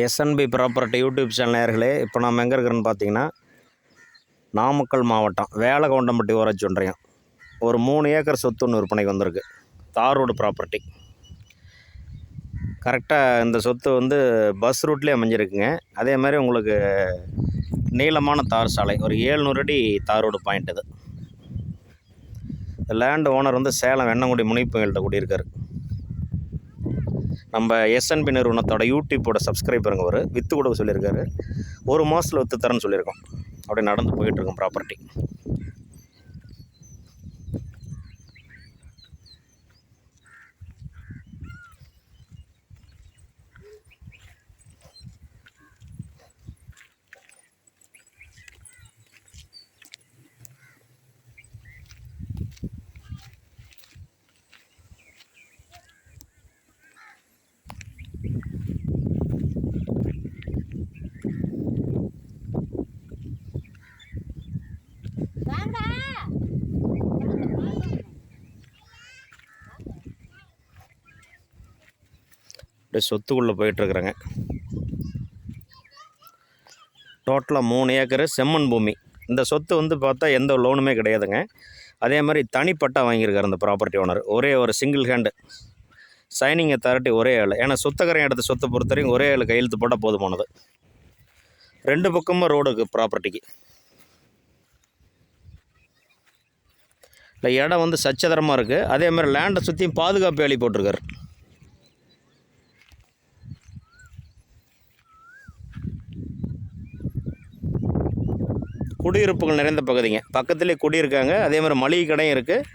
SNP property YouTube channel நேர்களே இப்போ நாம் எங்கே இருக்கிறோன்னு பார்த்தீங்கன்னா நாமக்கல் மாவட்டம் வேலகவுண்டம்பட்டி ஊராட்சி ஒன்றியம் ஒரு மூணு ஏக்கர் சொத்து ஒன்று விற்பனைக்கு வந்திருக்கு. தார் ரோடு ப்ராப்பர்ட்டி கரெக்டாக இந்த சொத்து வந்து பஸ் ரூட்லேயே அமைஞ்சிருக்குங்க. அதே மாதிரி உங்களுக்கு நீளமான தார் சாலை ஒரு ஏழ்நூறு அடி தார் ரோடு பாயிண்ட் இது. லேண்ட் ஓனர் வந்து சேலம் வெண்ணங்குடி முனிப்புகள்கிட்ட கூடியிருக்காரு. நம்ம எஸ்என்பி நிறுவனத்தோட யூடியூப்போட சப்ஸ்கிரைபருங்க ஒரு விற்று கொடுக்க சொல்லியிருக்காரு. ஒரு மாதத்தில் விற்று தரேன்னு சொல்லியிருக்கோம். அப்படியே நடந்து போயிட்டுருக்கோம் ப்ராப்பர்ட்டி அப்படியே சொத்துக்குள்ளே போயிட்டுருக்குறேங்க. டோட்டலாக மூணு ஏக்கரு செம்மண் பூமி. இந்த சொத்து வந்து பார்த்தா எந்த லோனுமே கிடையாதுங்க. அதே மாதிரி தனிப்பட்டா வாங்கியிருக்காரு அந்த ப்ராப்பர்ட்டி ஓனர் ஒரே ஒரு சிங்கிள் ஹேண்டு சைனிங் அத்தாரிட்டி ஒரே ஆள். ஏன்னா சொத்தக்கரையும் எடுத்த சொத்தை பொறுத்த வரைக்கும் ஒரே ஆள் கையெழுத்து போட்டால் போதுமானது. ரெண்டு பக்கமும் ரோடு இருக்குது ப்ராப்பர்ட்டிக்கு இல்லை இடம் வந்து சச்சதரமாக இருக்குது அதே மாதிரி லேண்டை சுற்றியும் பாதுகாப்பு வேலி போட்டிருக்காரு. குடியிருப்புகள் நிறைந்த பகுதிங்க. பக்கத்துலேயே குடியிருக்காங்க. அதே மாதிரி மளிகை கடையும் இருக்குது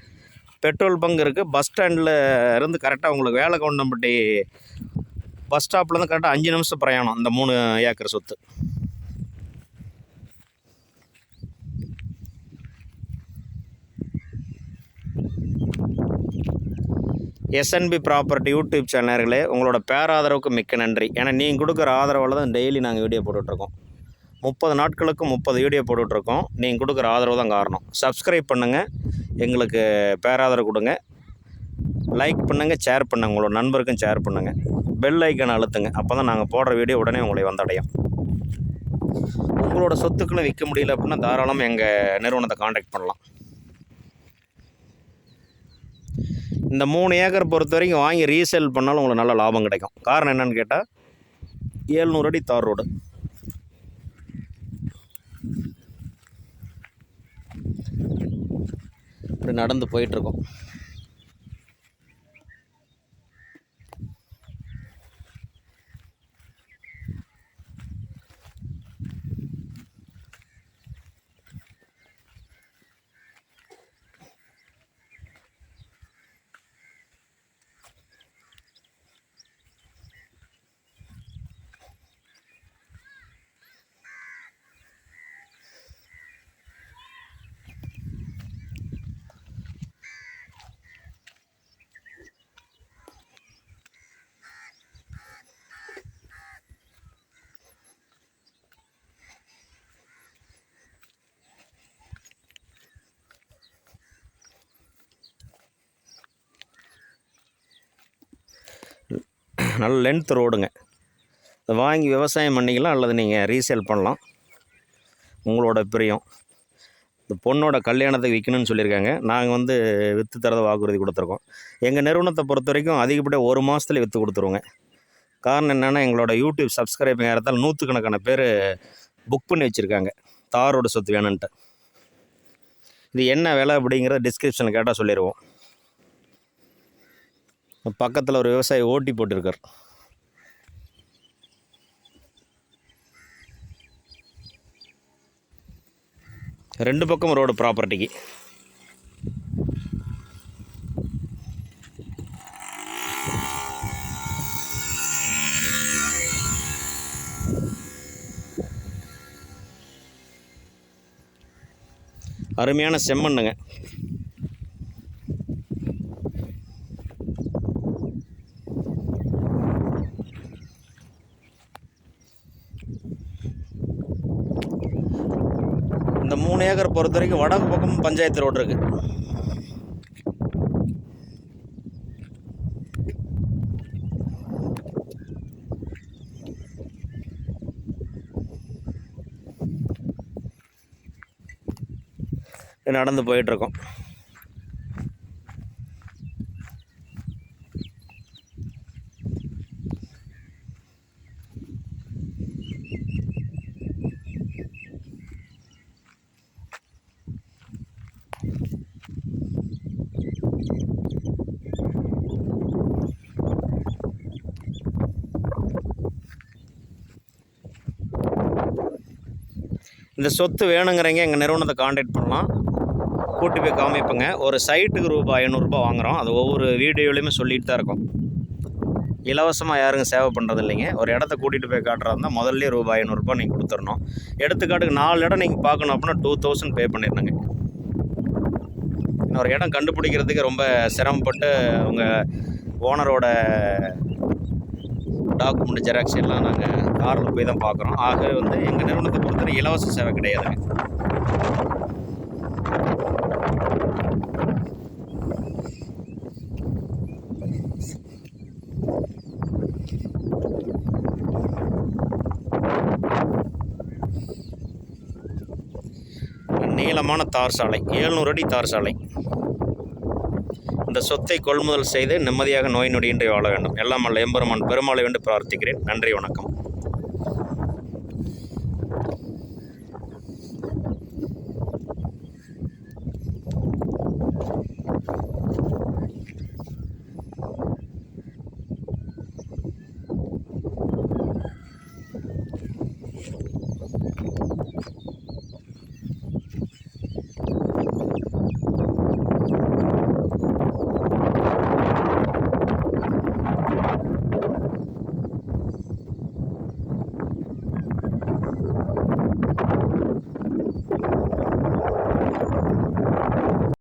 பெட்ரோல் பங்க் இருக்குது பஸ் ஸ்டாண்டில் இருந்து கரெக்டாக உங்களுக்கு வேலை கவுண்டம்பட்டி பஸ் ஸ்டாப்லேருந்து கரெக்டாக அஞ்சு நிமிஷம் பிரயாணம். இந்த மூணு ஏக்கர் சொத்து. எஸ்என்பி ப்ராப்பர்ட்டி யூடியூப் சேனல்களே உங்களோட பேராதரவுக்கு மிக்க நன்றி. ஏன்னா நீங்கள் கொடுக்குற ஆதரவால் தான் டெய்லி நாங்கள் வீடியோ போட்டுட்ருக்கோம் முப்பது நாட்களுக்கு முப்பது வீடியோ போட்டுட்ருக்கோம். நீங்கள் கொடுக்குற ஆதரவு தான் காரணம். சப்ஸ்கிரைப் பண்ணுங்கள் எங்களுக்கு பேராதரவு கொடுங்க. லைக் பண்ணுங்கள் ஷேர் பண்ணுங்கள் உங்களோட நண்பருக்கும் ஷேர் பண்ணுங்கள் பெல் ஐக்கனை அழுத்துங்க. அப்போ தான் நாங்கள் போடுற வீடியோ உடனே உங்களை வந்தடையும். உங்களோட சொத்துக்களை விற்க முடியல அப்படின்னா தாராளம் எங்கள் நிறுவனத்தை காண்டாக்ட் பண்ணலாம். இந்த மூணு ஏக்கர் பொறுத்த வரைக்கும் வாங்கி ரீசேல் பண்ணாலும் உங்களுக்கு நல்ல லாபம் கிடைக்கும். காரணம் என்னன்னு கேட்டால் ஏழ்நூறு அடி தார் ரோடு. இப்படி நடந்து போயிட்டுருக்கோம். நல்ல லென்த் ரோடுங்க இதை வாங்கி விவசாயம் பண்ணிக்கலாம் அல்லது நீங்கள் ரீசேல் பண்ணலாம். உங்களோட பிரியம். இந்த பொண்ணோட கல்யாணத்துக்கு விற்கணும்னு சொல்லியிருக்காங்க. நாங்கள் வந்து விற்று தரத வாக்குறுதி கொடுத்துருக்கோம். எங்கள் நிறுவனத்தை பொறுத்த வரைக்கும் அதிகப்படியாக ஒரு மாதத்துல விற்று கொடுத்துருவோங்க. காரணம் என்னென்னா எங்களோட யூடியூப் சப்ஸ்கிரைப் ஏறத்தால் நூற்றுக்கணக்கான பேர் புக் பண்ணி வச்சுருக்காங்க. தாரோட சொத்து வேணுன்ட்டு இது என்ன விலை அப்படிங்கிறத டிஸ்கிரிப்ஷன் கேட்டால் சொல்லிடுவோம் பக்கத்தில் ஒரு விவசாயி ஓட்டி போட்டிருக்கார். ரெண்டு பக்கம் ரோடு ப்ராப்பர்ட்டிக்கு அருமையான செம்மண்ணுங்க. மூணு ஏக்கர் பொறுத்த வரைக்கும் வடக்கு பக்கம் பஞ்சாயத்து ரோடு இருக்குது நடந்து போயிட்டுருக்கோம் இந்த சொத்து வேணுங்கிறவங்க எங்கள் நிறுவனத்தை காண்டாக்ட் பண்ணலாம். கூட்டி போய் காமிப்போங்க. ஒரு சைட்டுக்கு ரூபாய் ஐநூறுரூபா வாங்குகிறோம் அது ஒவ்வொரு வீடியோலையுமே சொல்லிட்டு தான் இருக்கும். இலவசமாக யாருங்க சேவை பண்ணுறது இல்லைங்க. ஒரு இடத்த கூட்டிகிட்டு போய் காட்டுறதா இருந்தால் முதல்ல ரூபாய் ஐநூறுரூபா நீங்கள் கொடுத்துடணும். எடுத்துக்காட்டுக்கு நாலு இடம் நீங்கள் பார்க்கணும் அப்படின்னா டூ தௌசண்ட் பே பண்ணிடணுங்க. இன்னும் ஒரு இடம் கண்டுபிடிக்கிறதுக்கு ரொம்ப சிரமப்பட்டு உங்கள் ஓனரோட டாக்குமெண்ட் ஜெராக்ஸ் எல்லாம் நாங்கள் காரில் போய் தான் பார்க்குறோம். ஆகவே வந்து எங்கள் நிறுவனத்தை பொறுத்தவரை இலவச சேவை கிடையாதுங்க நீளமான தார் சாலை ஏழ்நூறு அடி தார் சாலை. இந்த சொத்தை கொள்முதல் செய்து நிம்மதியாக நோய் நொடியின்றி வாழ வேண்டும். எல்லாம் அல்ல எம்பெருமான் பெருமாளை வேண்டு பிரார்த்திக்கிறேன். நன்றி வணக்கம்.